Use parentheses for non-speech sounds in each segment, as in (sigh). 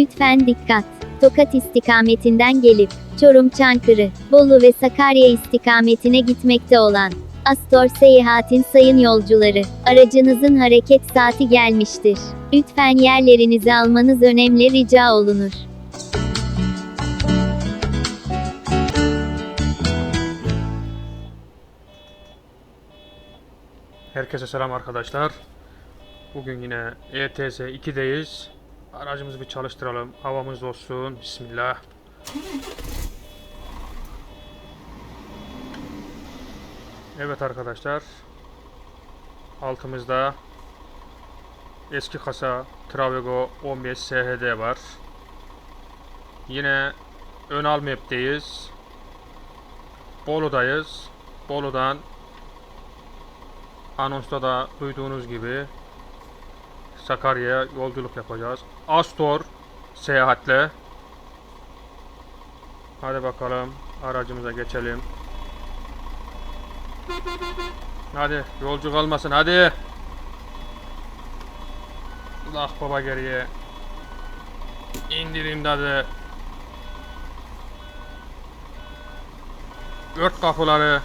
Lütfen dikkat. Tokat istikametinden gelip, Çorum Çankırı, Bolu ve Sakarya istikametine gitmekte olan Astor Seyahat'in sayın yolcuları, aracınızın hareket saati gelmiştir. Lütfen yerlerinizi almanız önemli rica olunur. Herkese selam arkadaşlar. Bugün yine ETS 2'deyiz. Aracımızı bir çalıştıralım. Havamız olsun. Bismillah. Evet arkadaşlar. Altımızda eski kasa Travego 15 SHD var. Yine Önal Map'teyiz. Bolu'dayız. Bolu'dan Anonsta da duyduğunuz gibi Sakarya'ya yolculuk yapacağız. Astor seyahatle. Hadi bakalım aracımıza geçelim. Hadi yolcu kalmasın hadi. Allah baba geriye. İndireyim hadi. Ört kapıları.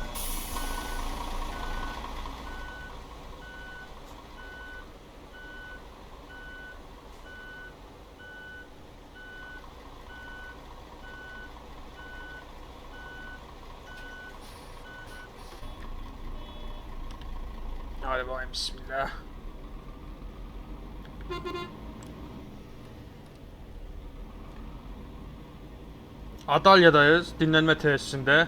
Hadi bismillah. Adalya'dayız. Dinlenme tesisinde.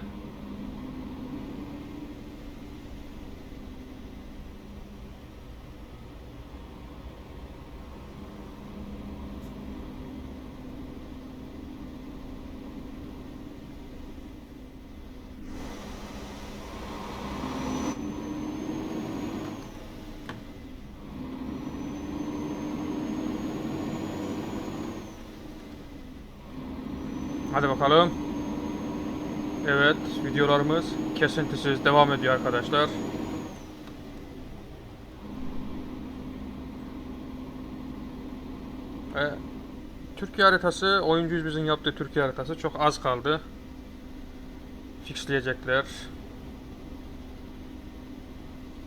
Hadi bakalım. Evet, videolarımız kesintisiz devam ediyor arkadaşlar. Ve Türkiye haritası, oyuncuyuz bizim yaptığı Türkiye haritası çok az kaldı. Fixleyecekler.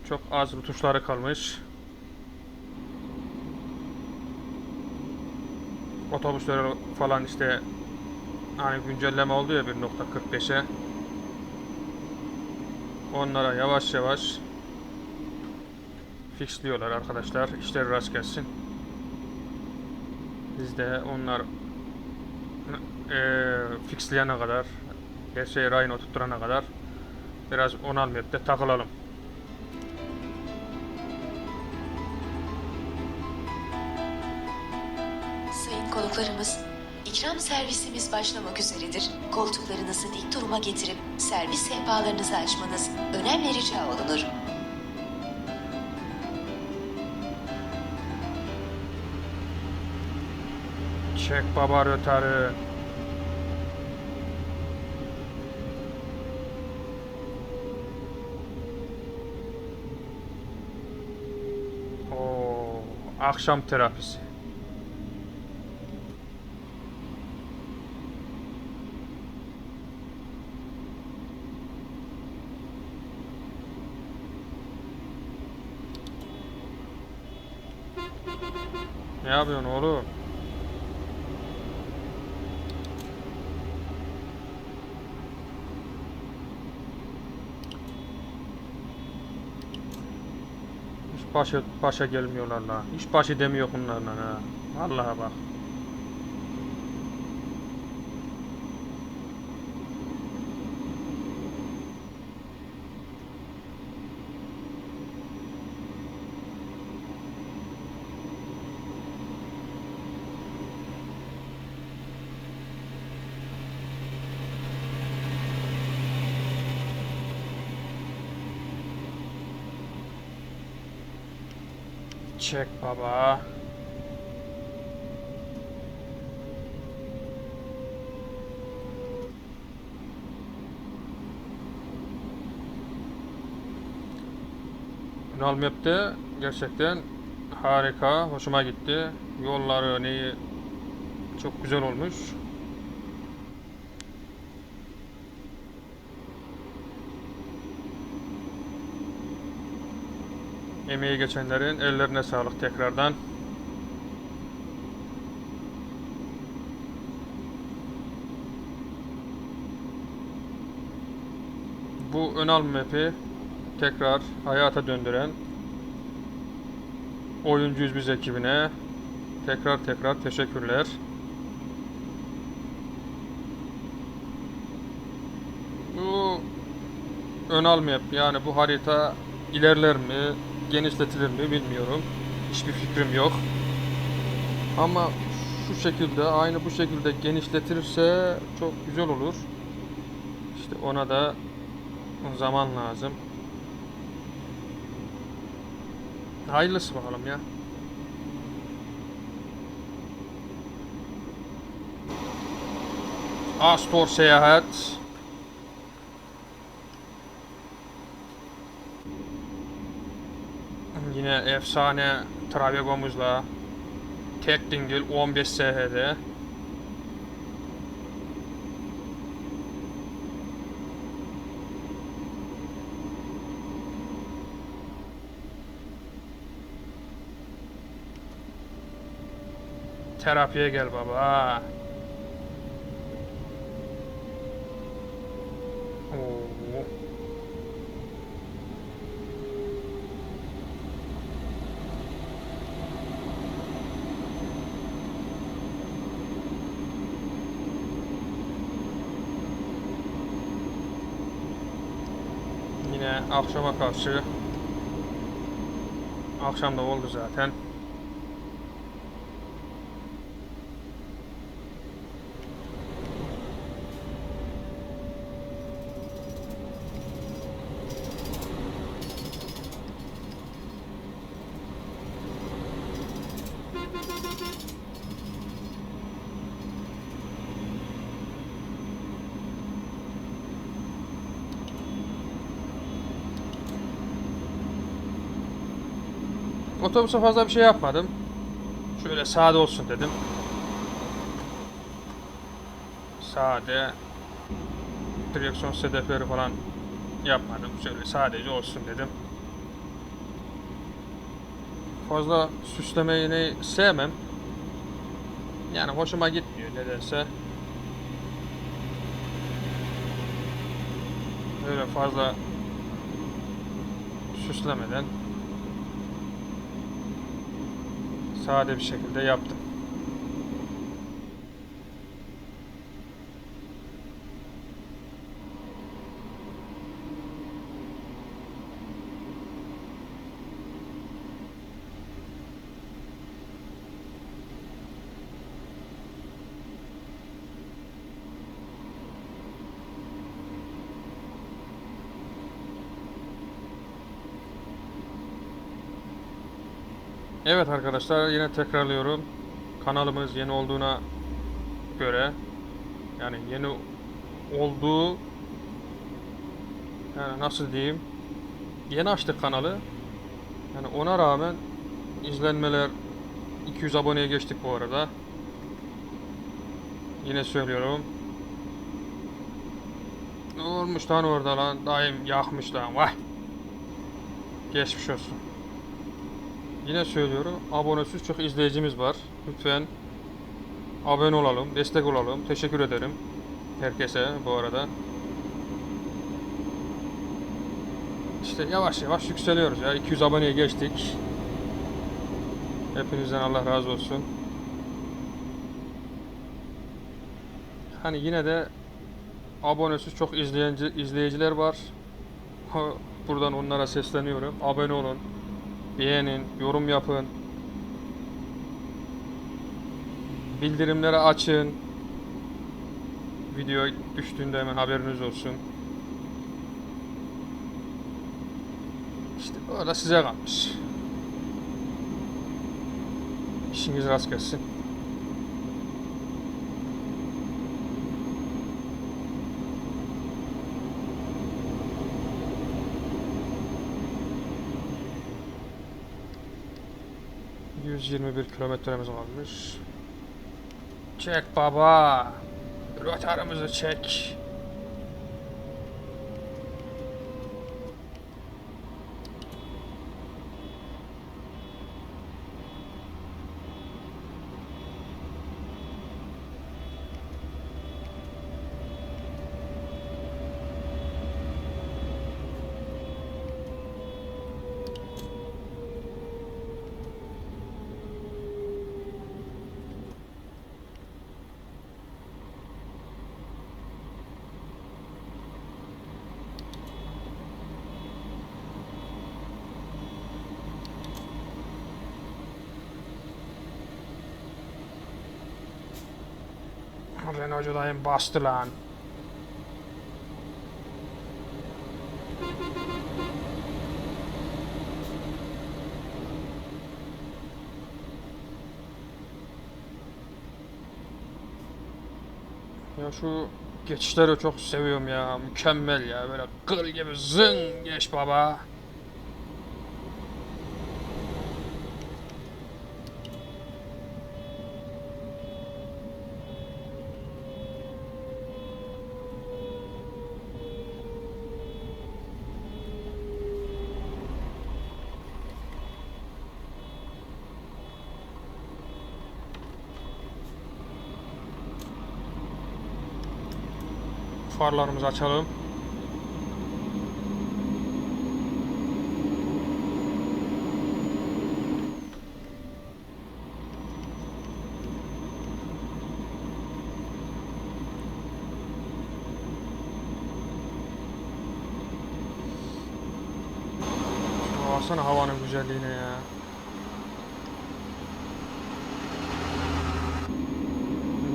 Çok az tuşları kalmış. Otobüsler falan işte hani güncelleme oldu ya 1.45'e onlara yavaş yavaş fixliyorlar arkadaşlar. İşleri rast gelsin. Biz de onlar eee fixleyene kadar her şeyi rayına oturtturana kadar biraz onal map'te takılalım. Sayın konuklarımız, ikram servisimiz başlamak üzeredir. Koltuklarınızı dik duruma getirip servis sehpalarınızı açmanız önemli rica olunur. çek baba rötarı akşam terapisi. Ne yapıyorsun oğlum? Hiç başa, başa gelmiyorlar la. Hiç başı demiyor bunlarla ha. Vallahi bak. Çek baba. Ünal Map'te gerçekten harika, hoşuma gitti. Yolları, neyi Çok güzel olmuş. Emeği geçenlerin ellerine sağlık tekrardan. Bu Önal map'i tekrar hayata döndüren Oyuncuyuz biz ekibine tekrar tekrar teşekkürler. Bu Önal map yani bu harita ilerler mi, genişletilir mi bilmiyorum. Hiçbir fikrim yok. Ama şu şekilde aynı bu şekilde genişletirse çok güzel olur. İşte ona da zaman lazım. Hayırlısı bakalım ya. Astor Seyahat. Yine efsane Travegomuzla tek dingil 15 SH'de. Terapiye gel baba. Oo. Yine akşama karşı akşam da oldu zaten. Otobüse fazla bir şey yapmadım. Şöyle sade olsun dedim. Sade direksiyon sedefleri falan yapmadım. Şöyle sadece olsun dedim. Fazla süslemeyi sevmem. Yani hoşuma gitmiyor nedense. Böyle fazla süslemeden sade bir şekilde yaptım. Evet arkadaşlar yine tekrarlıyorum. Kanalımız yeni olduğuna göre yani yeni olduğu yani nasıl diyeyim yeni açtık kanalı. Yani ona rağmen izlenmeler 200 aboneye geçtik bu arada. Yine söylüyorum. Ne olmuş lan orada lan? Daim yakmış lan. Vay. Geçmiş olsun. Yine söylüyorum. Abonesiz çok izleyicimiz var. Lütfen abone olalım, destek olalım. Teşekkür ederim herkese bu arada. İşte yavaş yavaş yükseliyoruz ya. 200 aboneye geçtik. Hepinizden Allah razı olsun. Hani yine de abonesiz çok izleyici, izleyiciler var. (laughs) Buradan onlara sesleniyorum. Abone olun beğenin, yorum yapın. Bildirimleri açın. Video düştüğünde hemen haberiniz olsun. İşte o da size kalmış. İşiniz rast gelsin. ...121 kilometremiz kalmış. Çek baba. Rotarımızı çek. Renault'cu dayım bastı lan. Ya şu geçişleri çok seviyorum ya. Mükemmel ya. Böyle kıl gibi zın geç baba. Farlarımızı açalım. Baksana havanın güzelliğine ya.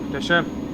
Muhteşem.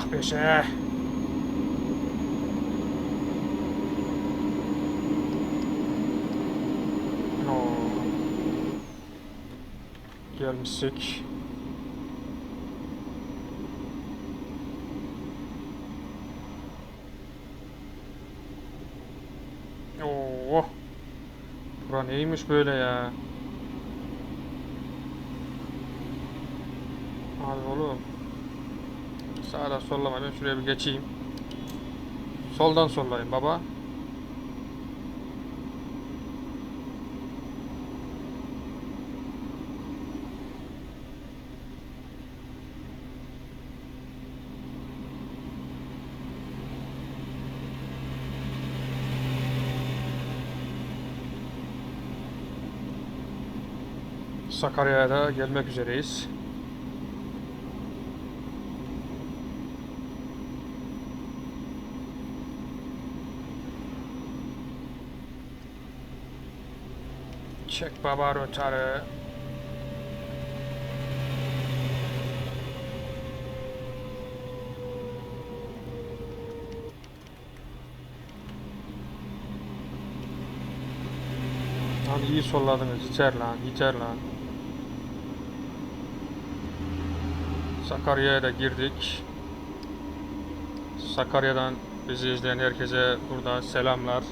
Ah be şey. Oo. Gelmişsek. Oo. Bura neymiş böyle ya? Hadi oğlum. Sağdan sollama ben şuraya bir geçeyim. Soldan sollayın baba. Sakarya'ya da gelmek üzereyiz. Çek baba rotarı. Hadi iyi solladınız. Yeter lan. Yeter lan. Sakarya'ya da girdik. Sakarya'dan bizi izleyen herkese burada selamlar.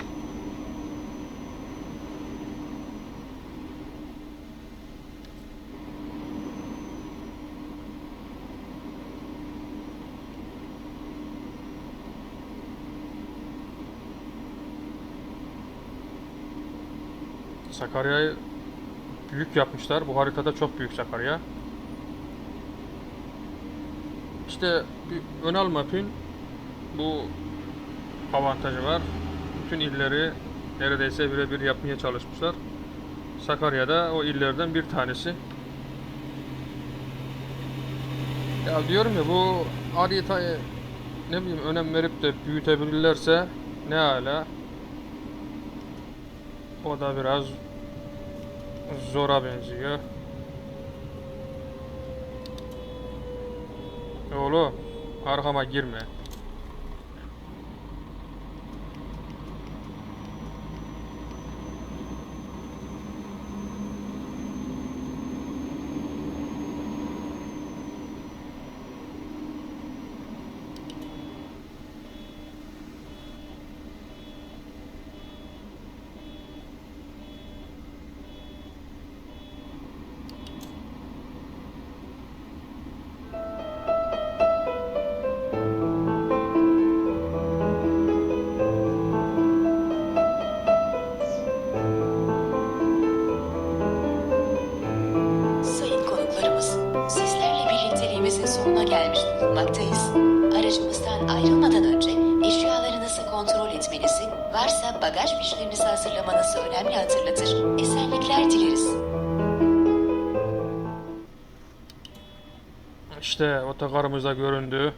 Sakarya'yı büyük yapmışlar. Bu haritada çok büyük Sakarya. İşte bir ön alma pin bu avantajı var. bütün illeri neredeyse birebir yapmaya çalışmışlar. Sakarya'da o illerden bir tanesi. Ya diyorum ya bu haritayı ne bileyim önem verip de büyütebilirlerse ne hala. O da biraz zora benziyor. Oğlum arkama girme. Bulunmaktayız. Aracımızdan ayrılmadan önce eşyalarınızı kontrol etmenizi, varsa bagaj fişlerinizi hazırlamanızı önemli hatırlatır. Esenlikler dileriz. İşte otogarımız da göründü.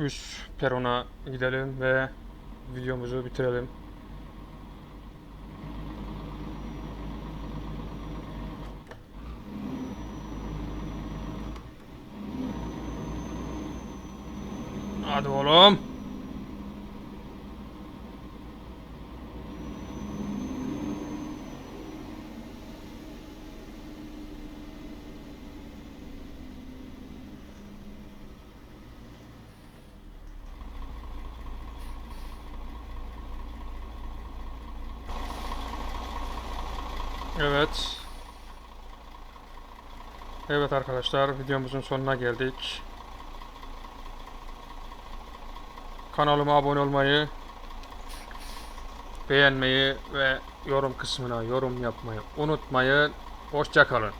Üst perona gidelim ve videomuzu bitirelim. Hadi oğlum. Evet. Evet arkadaşlar videomuzun sonuna geldik. Kanalıma abone olmayı, beğenmeyi ve yorum kısmına yorum yapmayı unutmayın. Hoşçakalın.